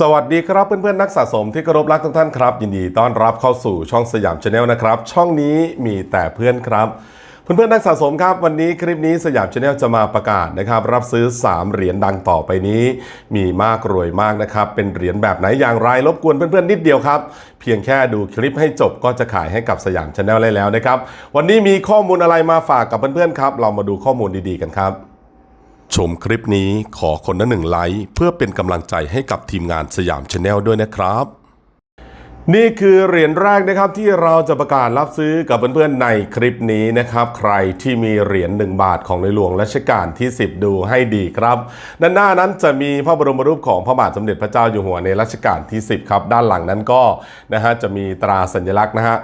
สวัสดีครับเพื่อนๆนักสะสมที่เคารพรักทุกท่านครับ ยินดีต้อนรับเข้าสู่ช่องสยามชาแนลนะครับ ช่องนี้มีแต่เพื่อนครับ เพื่อนๆนักสะสมครับ วันนี้คลิปนี้สยามชาแนลจะมาประกาศนะครับ รับซื้อ 3 เหรียญดังต่อไปนี้ มีมากรวยมากนะครับ เป็นเหรียญแบบไหนอย่างไรรบกวนเพื่อนๆนิดเดียวครับ เพียงแค่ดูคลิปให้จบก็จะขายให้กับสยามชาแนลได้แล้วนะครับวันนี้มีข้อมูลอะไรมาฝากกับเพื่อนๆครับ เรามาดูข้อมูลดีๆกันครับ ชมคลิปนี้ขอคนละหนึ่งไลค์เพื่อเป็นกำลังใจให้กับทีมงานสยามชาแนลด้วยนะครับ นี่คือเหรียญแรกนะครับที่เราจะประกาศรับซื้อกับเพื่อนๆในคลิปนี้นะครับ ใครที่มีเหรียญ1บาทของในหลวงรัชกาลที่ 10 ดูให้ดีครับด้านหน้านั้นจะมีพระบรมรูปของพระบาทสมเด็จพระเจ้าอยู่หัวในรัชกาลที่ 10 ครับ ด้านหลังนั้นก็นะฮะจะมีตราสัญลักษณ์นะฮะ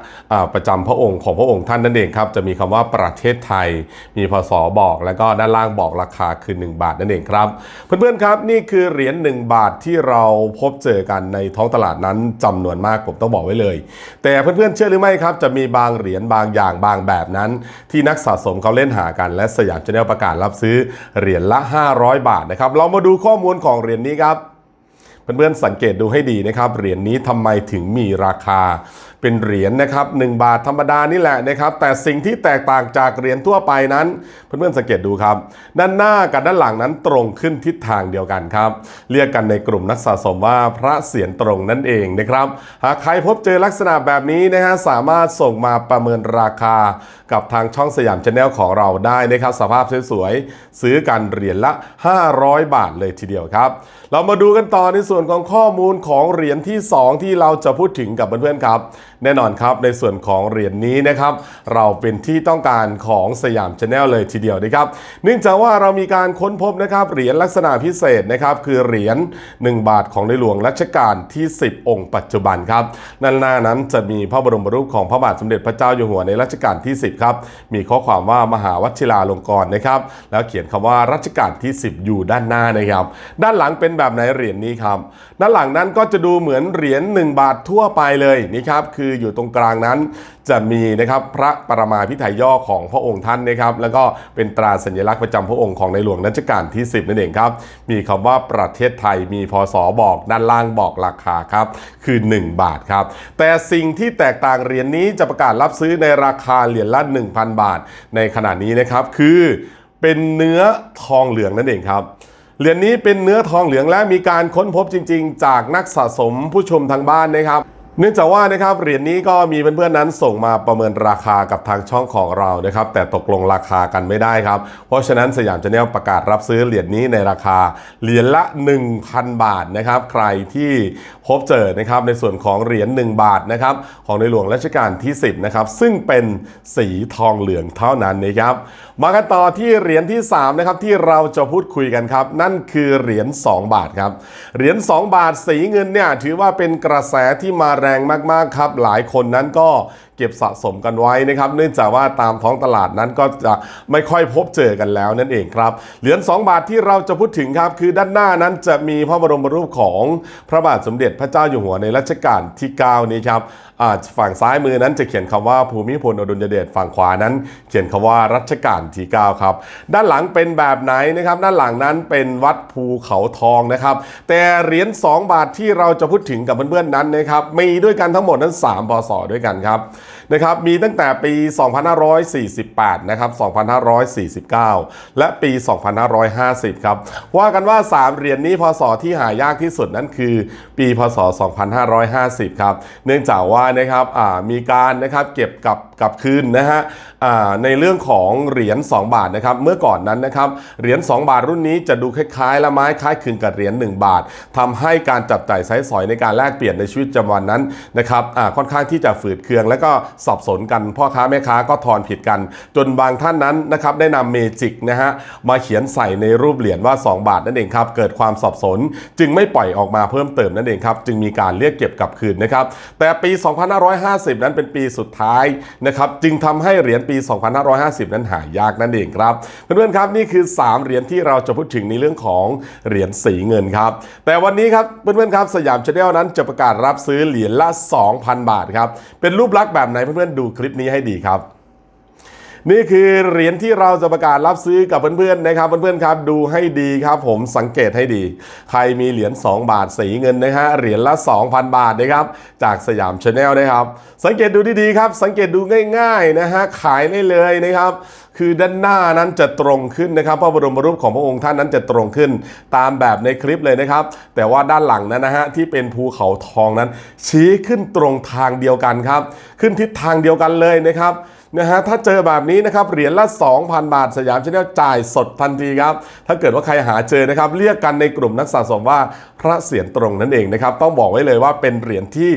ประจำพระองค์ของพระองค์ท่านนั่นเองครับจะมีคำว่าประเทศไทย มีพศบอกแล้วก็ด้านล่างบอกราคาคือ 1 บาทนั่นเองครับ เพื่อนๆครับนี่คือเหรียญ1บาทที่เราพบเจอกันในท้องตลาดนั้นจำนวนมากผมต้องบอกไว้เลย แต่เพื่อนๆเชื่อหรือไม่ครับ จะมีบางเหรียญบางอย่างบางแบบนั้น ที่นักสะสมเขาเล่นหากัน และสยามชาแนลประกาศรับซื้อเหรียญละ 500 บาทนะครับเรามาดูข้อมูลของเหรียญนี้ครับเพื่อนๆสังเกตดูให้ดีนะครับเหรียญนี้ทำไมถึงมีราคา เป็นเหรียญนะครับ1บาทธรรมดานี่แหละนะครับแต่สิ่งที่แตกต่างจากเหรียญทั่วไปนั้น เพื่อนๆสังเกตดูครับ ด้านหน้ากับด้านหลังนั้นตรงขึ้นทิศทางเดียวกันครับ เรียกกันในกลุ่มนักสะสมว่าพระเสียรตรงนั่นเองนะครับ หากใครพบเจอลักษณะแบบนี้นะฮะสามารถส่งมาประเมินราคา กับทางช่องสยามชาแนลของเราได้นะครับสภาพสวยๆซื้อกันเหรียญละ 500 บาทเลยทีเดียวครับ เรามาดูกันต่อในส่วนของข้อมูลของเหรียญที่ 2 ที่เราจะพูดถึงกับเพื่อนๆครับ แน่นอนครับในส่วนของเหรียญนี้นะครับเราเป็นที่ต้องการของสยามชาแนลเลยทีเดียวนะครับเนื่องจากว่าเรามีการค้นพบนะครับเหรียญลักษณะพิเศษนะครับคือเหรียญ1 บาทของในหลวงรัชกาลที่ 10 องค์ปัจจุบันครับด้านหน้านั้นจะมีพระบรมรูปของพระบาทสมเด็จพระเจ้าอยู่หัวในรัชกาลที่ 10ครับมีข้อความว่ามหาวชิราลงกรณ์นะครับแล้วเขียนคำว่ารัชกาลที่ 10 อยู่ด้านหน้านะครับด้านหลังเป็นแบบไหนเหรียญนี้ครับด้านหลังนั้นก็จะดูเหมือนเหรียญ1บาททั่วไปเลยนี่ครับคืออยู่ตรงกลางนั้นจะมีนะครับพระปรมาภิไธยย่อของพระองค์ท่านนะครับแล้วก็เป็นตราสัญลักษณ์ประจำพระองค์ของในหลวงรัชกาลที่ 10นั่นเองครับมีคำว่าประเทศไทยมีพศบอกด้านล่างบอกราคาครับคือ 1 บาทครับแต่สิ่งที่แตกต่างเหรียญนี้จะประกาศรับซื้อในราคาเหรียญละ 1,000 บาท ในขณะนี้นะครับคือเป็นเนื้อทองเหลืองนั่นเองครับเหรียญนี้เป็นเนื้อทองเหลืองและมีการค้นพบจริง ๆ จากนักสะสมผู้ชมทางบ้านนะครับ เนื่องจากว่านะครับเหรียญนี้ก็มีเพื่อนๆนั้นส่งมาประเมินราคากับทางช่องของเรานะครับแต่ตกลงราคากันไม่ได้ครับ เพราะฉะนั้นสยามชาแนลประกาศรับซื้อเหรียญนี้ในราคาเหรียญละ 1,000 บาทนะครับใครที่พบเจอนะครับในส่วนของเหรียญ1บาทนะครับของในหลวงรัชกาลที่ 10นะครับซึ่งเป็นสีทองเหลืองเท่านั้นนะครับมากันต่อที่เหรียญที่3นะครับที่เราจะพูดคุยกันครับนั่นคือเหรียญ2บาทครับเหรียญ2บาทสีเงินเนี่ยถือว่าเป็นกระแสที่มาแรงมากๆครับ หลายคนนั้นก็ ก็บสะสมกันไว้นะครับ เนื่องจากว่าตามท้องตลาดนั้นก็จะไม่ค่อยพบเจอกันแล้วนั่นเองครับ เหรียญ2 บาทที่เราจะพูดถึงครับ คือด้านหน้านั้นจะมีพระบรมรูปของพระบาทสมเด็จพระเจ้าอยู่หัวในรัชกาลที่ 9 นี้ครับฝั่งซ้ายมือนั้นจะเขียนคำว่าภูมิพลอดุลยเดชฝั่งขวานั้น เขียนคำว่ารัชกาลที่ 9 ครับ ด้านหลังเป็นแบบไหนนะครับ ด้านหลังนั้นเป็นวัดภูเขาทองนะครับ แต่เหรียญ2 บาทที่เราจะพูดถึงกับเพื่อนๆนั้นนะครับมีด้วยกันทั้งหมดนั้น 3 พศด้วยกันครับนะครับมีตั้งแต่ปี 2548 นะครับ 2549 และปี 2550 ครับ ว่ากันว่า 3 เหรียญนี้พศที่หายากที่สุดนั้นคือ ปีพศ 2550 ครับ เนื่องจากว่านะครับมีการนะครับเก็บกับกลับคืนนะฮะในเรื่องของเหรียญ2บาทนะครับเมื่อก่อนนั้นนะครับเหรียญ2 บาทรุ่นนี้จะดูคล้ายๆ และไม้คล้ายคลึงกับเหรียญ1บาททำให้การจับจ่ายใช้สอยในการแลกเปลี่ยนในชีวิตประจำวันนั้นนะครับค่อนข้างที่จะฝืดเคือง และก็สับสนกันพ่อค้าแม่ค้าก็ทอนผิดกัน จนบางท่านนั้นนะครับได้นำเมจิกนะฮะมาเขียนใส่ในรูปเหรียญว่า 2 บาทนั่นเองครับเกิดความสับสนจึงไม่ปล่อยออกมาเพิ่มเติมนั่นเองครับจึงมีการเรียกเก็บกลับคืนนะครับแต่ปี 2550 นั้นเป็นปีสุดท้ายนะครับจึงทำให้เหรียญปี 2550 นั้นหายากนั่นเองครับเพื่อนๆครับนี่คือ 3 เหรียญที่เราจะพูดถึงในเรื่องของเหรียญสีเงินครับแต่วันนี้ครับเพื่อนๆครับสยามชาแนลนั้นจะประกาศรับซื้อเหรียญละ 2,000 บาทครับเป็นรูปลักษณ์แบบไหนเพื่อนๆดูคลิปนี้ให้ดีครับ นี่คือเหรียญที่เราจะประกาศรับซื้อกับเพื่อนๆนะครับ เพื่อนๆครับดูให้ดีครับ ผมสังเกตให้ดี ใครมีเหรียญ2 บาทสีเงินนะฮะเหรียญละ 2,000 บาทนะครับจากสยามชาแนลนะครับ สังเกตดูดีๆครับ สังเกตดูง่ายๆนะฮะขายได้เลยนะครับคือด้านหน้านั้นจะตรงขึ้นนะครับพระบรมรูปของพระองค์ท่านนั้นจะตรงขึ้นตามแบบในคลิปเลยนะครับ แต่ว่าด้านหลังนั้นนะฮะที่เป็นภูเขาทองนั้น ชี้ขึ้นตรงทางเดียวกันครับ ขึ้นทิศทางเดียวกันเลยนะครับ นะฮะถ้าเจอแบบนี้นะครับเหรียญละ 2,000 บาท สยามชาแนลจ่ายสดทันทีครับ ถ้าเกิดว่าใครหาเจอนะครับ เรียกกันในกลุ่มนักสะสมว่าพระเสียรตรงนั่นเองนะครับต้องบอกไว้เลยว่าเป็นเหรียญที่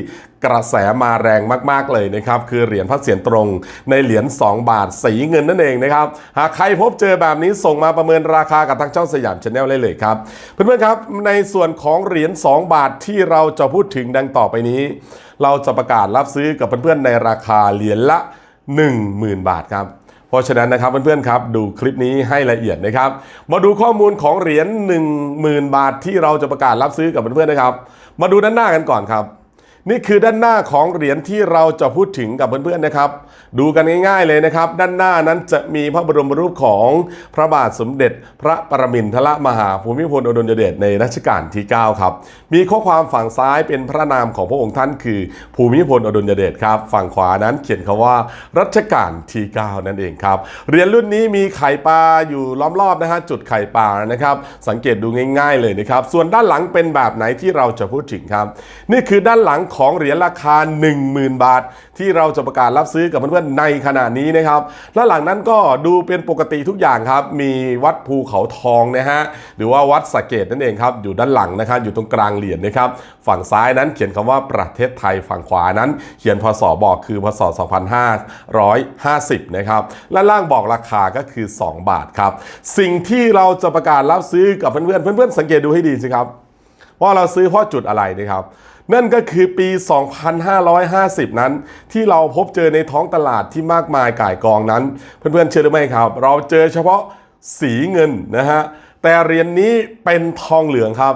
กระแสมาแรงมาก ๆ เลยนะครับ คือเหรียญพระเสียรตรงในเหรียญ2 บาทสีเงินนั่นเองนะครับ หากใครพบเจอแบบนี้ส่งมาประเมินราคากับทางช่องสยามชาแนลได้เลยครับ เพื่อน ๆ ครับ ในส่วนของเหรียญ2 บาทที่เราจะพูดถึงดังต่อไปนี้ เราจะประกาศรับซื้อกับเพื่อน ๆ ในราคาเหรียญละ 10,000 บาทครับ เพราะฉะนั้นนะครับเพื่อนๆครับดูคลิปนี้ให้ละเอียดนะครับ มาดูข้อมูลของเหรียญ10,000 บาทที่เราจะประกาศรับซื้อกับเพื่อนๆนะครับ มาดูด้านหน้ากันก่อนครับ นี่คือด้านหน้าของเหรียญที่เราจะพูดถึงกับเพื่อนๆนะครับ ดูกันง่ายๆเลยนะครับ ด้านหน้านั้นจะมีพระบรมรูปของพระบาทสมเด็จ พระปรมินทรมหาภูมิพลอดุลยเดชในรัชกาลที่ 9 ครับ มีข้อความฝั่งซ้ายเป็นพระนามของพระองค์ท่านคือ ภูมิพลอดุลยเดชครับ ฝั่งขวานั้นเขียนคำว่ารัชกาลที่ 9 นั่นเองครับเหรียญรุ่นนี้มีไข่ปลาอยู่ล้อมรอบนะฮะจุดไข่ปลานะครับสังเกตดูง่าย ๆเลยนะครับส่วนด้านหลังเป็นแบบไหนที่เราจะพูดถึงครับ นี่คือด้านหลังของเหรียญราคา 10,000 บาท ที่เราจะประกาศรับซื้อกับเพื่อนๆในขณะนี้นะครับด้านหลังนั้นก็ดูเป็นปกติทุกอย่างครับ มีวัดภูเขาทองนะฮะหรือว่าวัดสะเกดนั่นเองครับอยู่ด้านหลังนะครับอยู่ตรงกลางเหรียญนะครับฝั่งซ้ายนั้นเขียนคำว่าประเทศไทยฝั่งขวานั้น เขียนพศบอกคือพศ 2550 นะครับและล่างบอกราคาก็คือ 2 บาทครับสิ่งที่เราจะประกาศรับซื้อกับเพื่อนๆเพื่อนๆสังเกตดูให้ดีสิครับ ว่าเราซื้อเพราะจุดอะไรนะครับ นั่นก็คือปี 2550 นั้น ที่เราพบเจอในท้องตลาดที่มากมายก่ายกองนั้น เพื่อนๆเชื่อหรือไม่ครับ เราเจอเฉพาะสีเงินนะฮะแต่เหรียญนนี้เป็นทองเหลืองครับ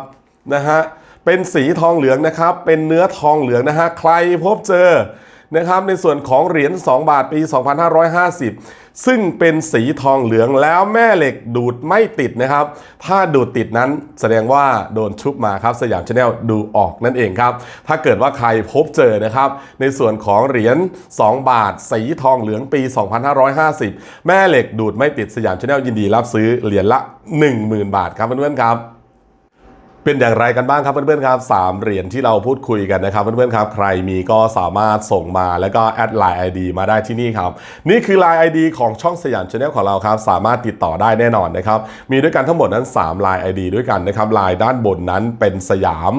นะฮะเป็นสีทองเหลืองนะครับ เป็นเนื้อทองเหลืองนะฮะใครพบเจอ นะครับในส่วนของเหรียญ2บาทปี 2550 ซึ่งเป็นสีทองเหลืองแล้วแม่เหล็กดูดไม่ติดนะครับ ถ้าดูดติดนั้นแสดงว่าโดนชุบมาครับสยามชาแนลดูออกนั่นเองครับ ถ้าเกิดว่าใครพบเจอนะครับ ในส่วนของเหรียญ2บาท สีทองเหลืองปี 2550 แม่เหล็กดูดไม่ติดสยามชาแนลยินดีรับซื้อเหรียญละ 10,000 บาทครับเพื่อนๆครับ เป็นอย่างไรกันบ้างครับเพื่อนๆครับสามเหรียญที่เราพูดคุยกันนะครับเพื่อนๆครับใครมีก็สามารถส่งมาแล้วก็แอดไลน์ ID มาได้ที่นี่ครับนี่คือไลน์ ID ของช่องสยามชาแนลของเราครับสามารถติดต่อได้แน่นอนนะครับมีด้วยกันทั้งหมดนั้น3ไลน์ ID ด้วยกันนะครับไลน์ด้านบนนั้นเป็นสยาม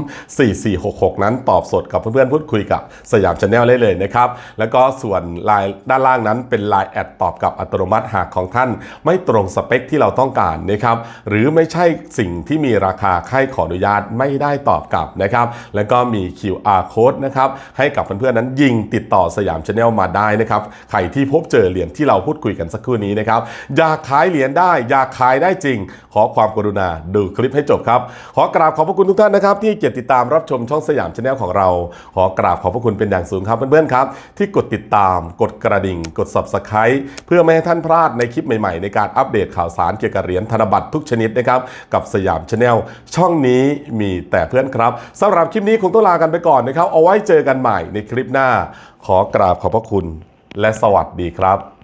4466 นั้นตอบสดกับเพื่อนๆพูดคุยกับสยามชาแนลได้เลยนะครับแล้วก็ส่วนไลน์ด้านล่างนั้นเป็นไลน์แอดตอบกับอัตโนมัติหากของท่าน ไม่ตรงสเปคที่เราต้องการนะครับหรือไม่ใช่สิ่งที่มีราคาใครขออนุญาตไม่ได้ตอบกลับนะครับ แล้วก็มี QR code นะครับให้กับเพื่อนๆนั้นยิงติดต่อสยามชาแนลมาได้นะครับใครที่พบเจอเหรียญที่เราพูดคุยกันสักครู่นี้นะครับอยากขายเหรียญได้อยากขายได้จริง ขอความกรุณาดูคลิปให้จบครับ ขอกราบขอบพระคุณทุกท่านนะครับ ที่เกียรติดตามรับชมช่องสยามชาแนลของเรา ขอกราบขอบพระคุณเป็นอย่างสูงครับเพื่อนๆครับ ที่กดติดตามกดกระดิ่ง กด subscribe เพื่อไม่ให้ท่านพลาดในคลิปใหม่ๆ ในการอัปเดตข่าวสารเกี่ยวกับเหรียญธนบัตรทุกชนิดนะครับกับสยามชาแนลช่องนี้นี้มีแต่เพื่อนครับสำหรับคลิปนี้คงต้องลากันไปก่อนนะครับ เอาไว้เจอกันใหม่ในคลิปหน้า ขอกราบขอบพระคุณและสวัสดีครับ